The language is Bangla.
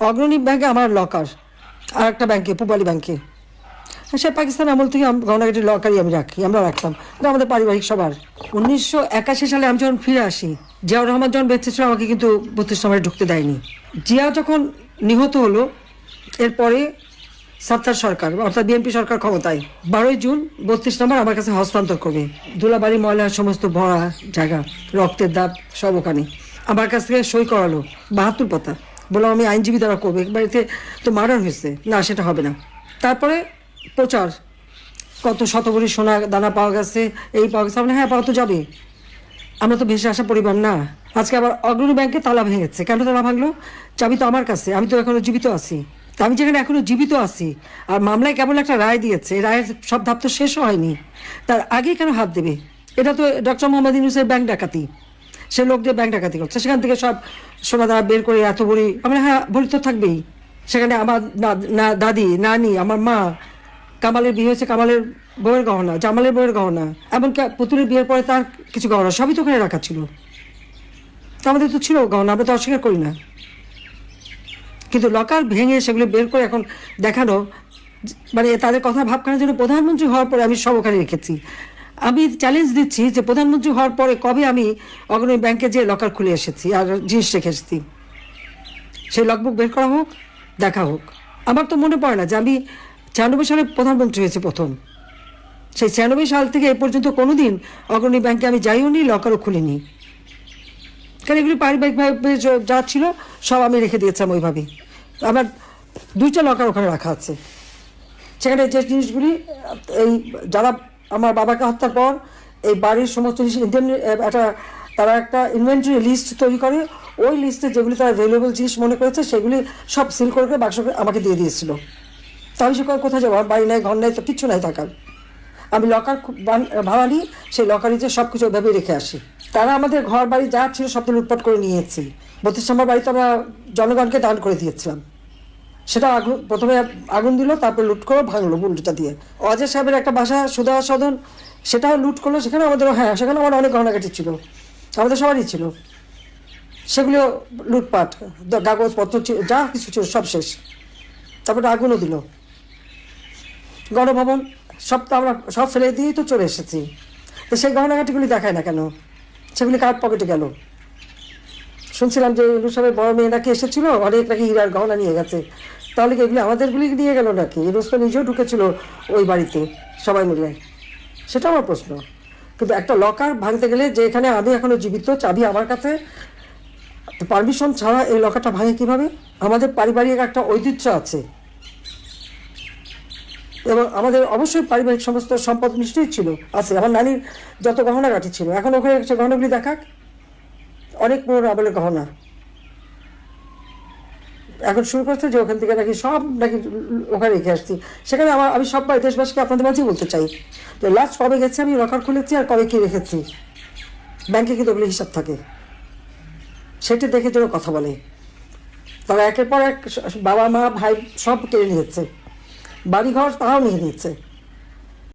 অগ্রণী ব্যাংকে আমার লকার আর একটা ব্যাংকে, পূবালী ব্যাংকে। সে পাকিস্তান আমল থেকে আম- লকারই আমি রাখি, আমরা রাখতাম আমাদের পারিবারিক সবার। উনিশশো একাশি সালে আমি যখন ফিরে আসি, জিয়াউর রহমান যখন বেঁচে ছিল আমাকে কিন্তু বত্রিশ নম্বরে ঢুকতে দেয়নি। জিয়া যখন নিহত হলো, এরপরে সত্তার সরকার, অর্থাৎ বিএনপি সরকার ক্ষমতায়, বারোই জুন বত্রিশ নম্বর আমার কাছে হস্তান্তর করবে। দুলাবাড়ি ময়লার সমস্ত ভরা জায়গা, রক্তের দাগ, সব ওখানে। আমার কাছ থেকে সই করালো বাহাত্তর পাতা। বললাম আমি আইনজীবী দ্বারা করব। বাড়িতে তো মার্ডার হয়েছে। না, সেটা হবে না। তারপরে প্রচার। কত শতকরি সোনা দানা পাওয়া গেছে, এই পাওয়া গেছে। আমরা হ্যাঁ পাওয়া তো যাবে আমরা তো ভেসে আসা পরিবার না। আজকে আবার অগ্রণী ব্যাংকে তালা ভেঙেছে কেন তালা ভাঙলো? চাবি তো আমার কাছে। আমি তো এখনও জীবিত আছি। তা আমি যেখানে এখনও জীবিত আছি। আর মামলায় কেবল একটা রায় দিয়েছে। রায়ের সব ধাপ তো শেষও হয়নি। তার আগে কেন হাত দেবে? এটা তো ডক্টর মোহাম্মদ ইউনুসের ব্যাংক ডাকাতি। সে লোক দিয়ে ব্যাংক ডাকাতি করছে। সেখান থেকে সব সোনা দানা বের করে এত বড়ি, আমরা হ্যাঁ বড়ি তো থাকবেই। সেখানে আমার না- না, দাদি, নানি, আমার মা, কামালের বিয়ে হয়েছে কামালের বউয়ের গহনা, জামালের বউয়ের গহনা, এমনকি পুতুলের বিয়ের পরে তার কিছু গহনা, সবই তো ওখানে রাখা ছিল। তা আমাদের তো ছিল গহনা, আমরা তো অস্বীকার করি না। কিন্তু লকার ভেঙে সেগুলো বের করে এখন দেখানো মানে তাদের কথা ভাবখানার জন্য প্রধানমন্ত্রী হওয়ার পরে আমি সব ওখানে রেখেছি। আমি চ্যালেঞ্জ দিচ্ছি যে প্রধানমন্ত্রী হওয়ার পরে কবে আমি অগ্রণী ব্যাংকে যে লকার খুলে এসেছি আর জিনিস রেখে এসেছি। সেই লগবুক বের করা হোক, দেখা হোক। আমার তো মনে পড়ে না যে আমি ছিয়ানব্বই সালে প্রধানমন্ত্রী হয়েছে প্রথম। সেই ছিয়ানব্বই সাল থেকে এ পর্যন্ত কোনো দিন অগ্রণী ব্যাংকে আমি যাইও নি লকারও খুলিনি। কারণ এগুলি পারিবারিকভাবে যা ছিল, সব আমি রেখে দিয়েছিলাম ওইভাবেই। আমার দুইটা লকার ওখানে রাখা আছে। সেখানে যে জিনিসগুলি, এই যারা আমার বাবাকে হত্যার পর এই বাড়ির সমস্ত একটা তারা একটা ইনভেন্টরি লিস্ট তৈরি করে। ওই লিস্টে যেগুলি তারা ভ্যালুয়েবল জিনিস মনে করেছে, সেগুলি সব সিল করে বাক্স করে আমাকে দিয়ে দিয়েছিল। তা আমি সে কোথায় যাব? বাড়ি নাই, ঘর নাই, তো কিচ্ছু নাই থাকার। আমি লকার ভাড়া নিই সেই লকারে যে সব কিছু ওইভাবে রেখে আসি। তারা আমাদের ঘর বাড়ি যা ছিল সব লুটপাট করে নিয়েছি। বত্রিশ নম্বর বাড়িতে আমরা জনগণকে দান করে দিয়েছিলাম। সেটা আগুন, প্রথমে আগুন দিল, তারপরে লুট করে ভাঙলো বুলটা দিয়ে। অজয় সাহেবের একটা বাসা সুদা সদন, সেটাও লুট করল, সেখানে আমাদের হ্যাঁ সেখানে আমার অনেক গহনাগাটি ছিল। আমাদের সবারই ছিল। সেগুলো লুটপাট কাগজপত্র যা কিছু ছিল সব শেষ। তারপরে আগুনও দিল। গণভবন, সব তো আমরা, সব ফেলে দিয়েই তো চলে এসেছি। তো সেই গহনাঘাটিগুলি দেখায় না কেন? সেগুলি কার পকেটে গেল? শুনছিলাম যে ইলু সাহেবের বড় মেয়ে নাকি এসেছিল, অনেক নাকি হীরার গহনা নিয়ে গেছে। তাহলে কি এগুলি আমাদেরগুলি নিয়ে গেল নাকি? ইলুস তো নিজেও ঢুকেছিল ওই বাড়িতে, সবাই মিলে। সেটা আমার প্রশ্ন। কিন্তু একটা লকার ভাঙতে গেলে যে এখানে আমি এখনও জীবিত, চাবি আমার কাছে পারমিশন ছাড়া এই লকারটা ভাঙে কীভাবে? আমাদের পারিবারিক একটা ঐতিহ্য আছে। এবং আমাদের অবশ্যই পারিবারিক সমস্ত সম্পদ নিশ্চয়ই ছিল, আছে। আমার নানির যত গহনা গহনাগাটি ছিল, এখন ওখানে গহনাগুলি দেখাক। অনেক পুরোনো আমলের গহনা। এখন শুরু করছে যে ওখান থেকে নাকি সব নাকি ওখানে রেখে আসছি। সেখানে আমার আমি সব দেশবাসীকে আপনাদের মাঝেই বলতে চাই। তো লাস্ট কবে গেছে আমি লকার খুলেছি আর কবে কি রেখেছি? ব্যাংকে কিন্তু ওগুলো হিসাব থাকে। সেটি দেখে যেন কথা বলে। তারা একের পর এক বাবা মা ভাই সব কেড়ে নিয়েছে। বাড়িঘর তারাও নিয়ে নিচ্ছে